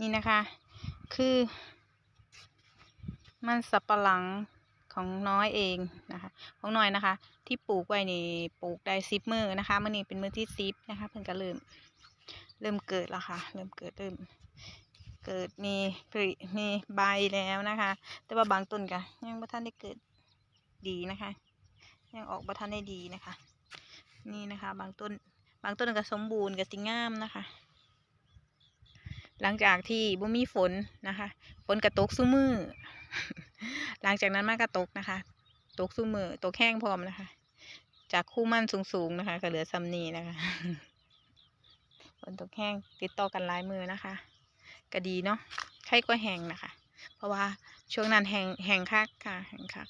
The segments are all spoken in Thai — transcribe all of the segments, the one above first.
นี่นะคะ คือ มันสับปะหลังของน้อยเองนะคะ ของน้อยนะคะ ที่ปลูกไว้นี่ปลูกได้สิบมือนะคะมื่อนี้เป็นมือที่สิบนะคะเพิ่งก็เริ่มเริ่มเกิดแล้วค่ะ เริ่มเกิดเริ่ม เกิดมีผลิมีใบแล้วนะคะ แต่ว่าบางต้นก็ยังบ่ทันได้เกิดดีนะคะ ยังออกบ่ทันได้ดีนะคะ นี่นะคะ บางต้น บางต้นก็สมบูรณ์ก็สิงามนะคะ หลังจากที่บ่มีฝนนะคะฝนกระตกซุมือหลังจากนั้นมากระตกนะคะ ตกซุมือตกแห้งพร้อมนะคะ จากคู่มั่นสูงๆนะคะก็เหลือซัมนีนะคะฝนตกแห้งติดต่อกันหลายมือนะคะก็ดีเนาะใครก็แห้งนะคะ เพราะว่าช่วงนั้นแห้งแห้งคักค่ะแห้งคัก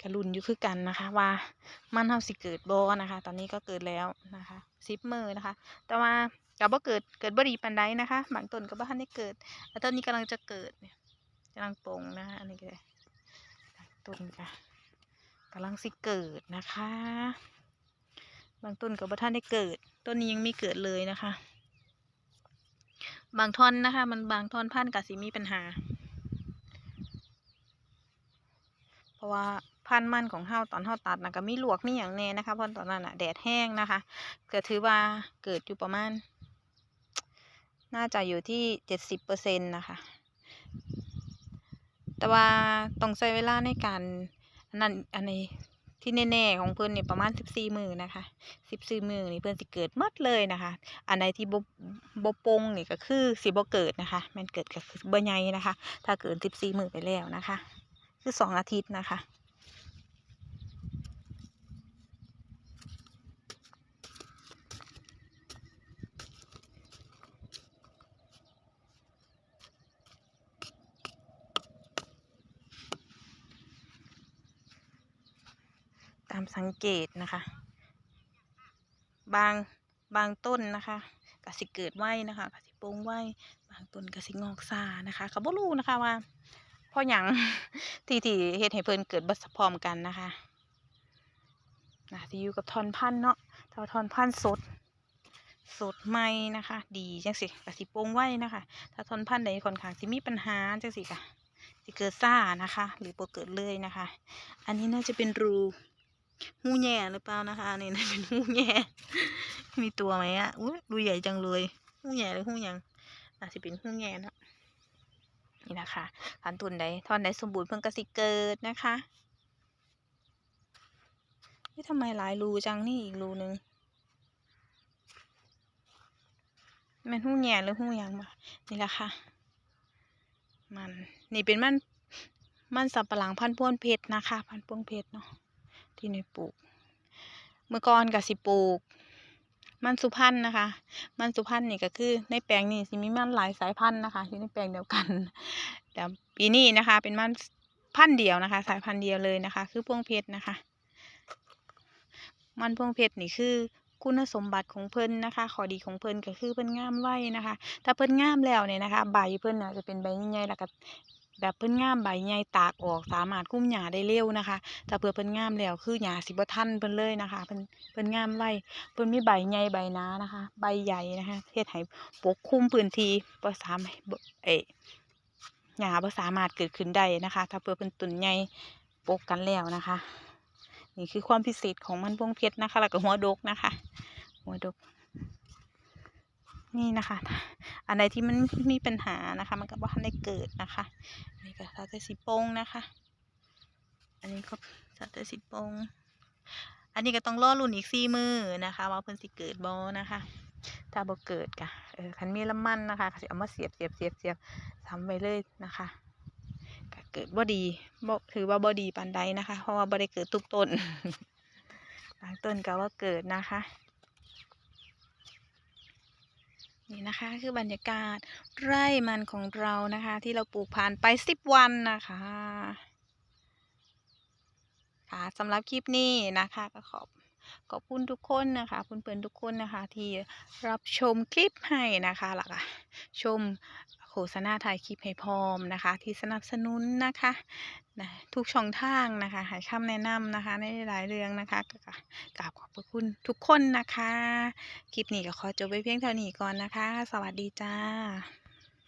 กระลุนอยู่คือกันนะคะ ว่ามันเฮาสิเกิดบ่นะคะ ตอนนี้ก็เกิดแล้วนะคะสิบมือนะคะ แต่ว่า กับบ่าเกิดเกิดบ่ดีปานใดนะคะบางต้นก็บ่ทันได้เกิดแล้วต้นนี้กำลังจะเกิดเนี่ยกำลังปงนะคะอันนี้ก็ต้นค่ะกำลังสิเกิดนะคะ บางต้นก็บ่ทันได้เกิด ต้นนี้ยังไม่เกิดเลยนะคะ บางท่อนนะคะ มันบางท่อนพันกับสิมีปัญหา เพราะว่าพันมันของเฮาตอนเฮาตัดนะก็มีลวกมีอย่างแน่นะคะเพราะตอนนั้นอะแดดแห้งนะคะก็ถือว่าเกิดอยู่ประมาณ น่าจะอยู่ที่เจ็ดสิบเปอร์เซ็นต์นะคะ แต่ว่าต้องใช้เวลาในการอันนั้นอันนี้ที่แน่ๆของเพื่อนเนี่ยประมาณสิบสี่มือนะคะสิบสี่มือนี่เพื่อนสิเกิดหมดเลยนะคะ อันใดที่บบบบปงนี่ก็คือสิบเกิดนะคะแมันเกิดก็คือบ่ใหญ่นะคะ ถ้าเกินสิบสี่มือไปแล้วนะคะ คือสองอาทิตย์นะคะามสังเกตนะคะ บางบางต้นนะคะกสิเกิดไว้นะคะกสิโปงไว้บางต้นกสิงอกซานะคะขาบ่รู้นะคะว่าเพราะหยังที่ที่เฮ็ดให้เพิ่นเกิดบ่พร้อมกันนะคะนะที่อยู่กับทอนพันธุ์เนาะถ้าทอนพันธุ์สด สดใหม่นะคะ ดีจังสิกสิโปงไว้นะคะ ถ้าทอนพันธุ์ใดค่อนข้างสิมีปัญหาจังสิค่ะสิเกิดซ่านะคะ หรือบ่เกิดเลยนะคะ อันนี้น่าจะเป็นรู หูแง่หรือเปล่านะคะนนี้น่เป็นหูแง่มีตัวไหมอะอุ้ยดูใหญ่จังเลยหูแง่หรือหูหยังอาจจะเป็นหูแง่นะนี่นะคะพันตุนใดทอนใดสมบูรณ์เพิ่งกสิเกิดนะคะนี่ทำไมหลายรูจังนี่อีกรูหนึ่งมันหูแง่หรือหูหยังมานี่แหละค่ะ มันนี่เป็นมันมันสับปะหลังพันพวนเพชรนะคะ พันพวงเพชรเนาะ ที่ในปลูก เมื่อก่อนกับสิปลูก มันสุพรรณนะคะ มันสุพรรณนี่ก็คือในแปลงนี้สิมีมันหลายสายพันธุ์นะคะอยู่ในแปลงเดียวกันแต่ปีนี้นะคะ เป็นมันพันธุ์เดียวนะคะ สายพันธุ์เดียวเลยนะคะ คือพวงเพชรนะคะ มันพวงเพชรนี่คือคุณสมบัติของเพิ่นนะคะ ข้อดีของเพิ่นก็คือเพิ่นงามไว้นะคะ ถ้าเพิ่นงามแล้วเนี่ยนะคะ ใบเพิ่นน่ะจะเป็นใบใหญ่ๆแล้วก็ แบบเพิ่นงามใบใหญ่ตากออกสามารถคุ้มหญ้าได้เร็วนะคะถ้าเผื่อเพิ่นงามแล้วคือหญ้าสิบ่ทันเพิ่นเลยนะคะเพิ่นเพิ่นงามไวเพิ่นมีใบใหญ่ใบหนานะคะ ใบใหญ่นะคะเฮ็ดให้ปกคลุมพื้นที่บ่สามาเอะหญ้าบ่สามารถเกิดขึ้นได้นะคะ ถ้าเผื่อเพิ่นต้นใหญ่ปกกันแล้วนะคะ นี่คือความพิเศษของมันพวงเพชรนะคะแล้วก็หัวดกนะคะ หัวดก นี่นะคะอันใดที่มันมีปัญหานะคะ มันก็บ่ทันได้เกิดนะคะนนี้ก็สัตว์สีโปงนะคะ อันนี้ก็สัตว์สีโปงอันนี้ก็ต้องรอรุ่นอีกสี่มือนะคะ ว่าเพิ่นสิเกิดบ่นะคะ ถ้าบ่เกิดกะเออคันมีลำมันนะคะก็สิเอามาเสียบเสียบเสียบเสียบทำไว้เลยนะคะก็เกิดบ่ดีบ่ถือว่าบ่ดีปานใดนะคะ เพราะว่าบ่ได้เกิดทุกต้นบางต้นก็ว่าเกิดนะคะ นี่นะคะคือบรรยากาศไร่มันของเรานะคะ ที่เราปลูกผ่านไปสิบวันนะคะค่ะสำหรับคลิปนี้นะคะก็ขอบขอบคุณทุกคนนะคะเพื่อนๆทุกคนนะคะที่รับชมคลิปให้นะคะหลักชม โฆษณาถ่ายคลิปให้พร้อมนะคะ ที่สนับสนุนนะคะนะทุกช่องทางนะคะให้คำแนะนำนะคะ ในหลายเรื่องนะคะกราบขอบพระคุณทุกคนนะคะ คลิปนี้ก็ขอจบไว้เพียงเท่านี้ก่อนนะคะ สวัสดีจ้า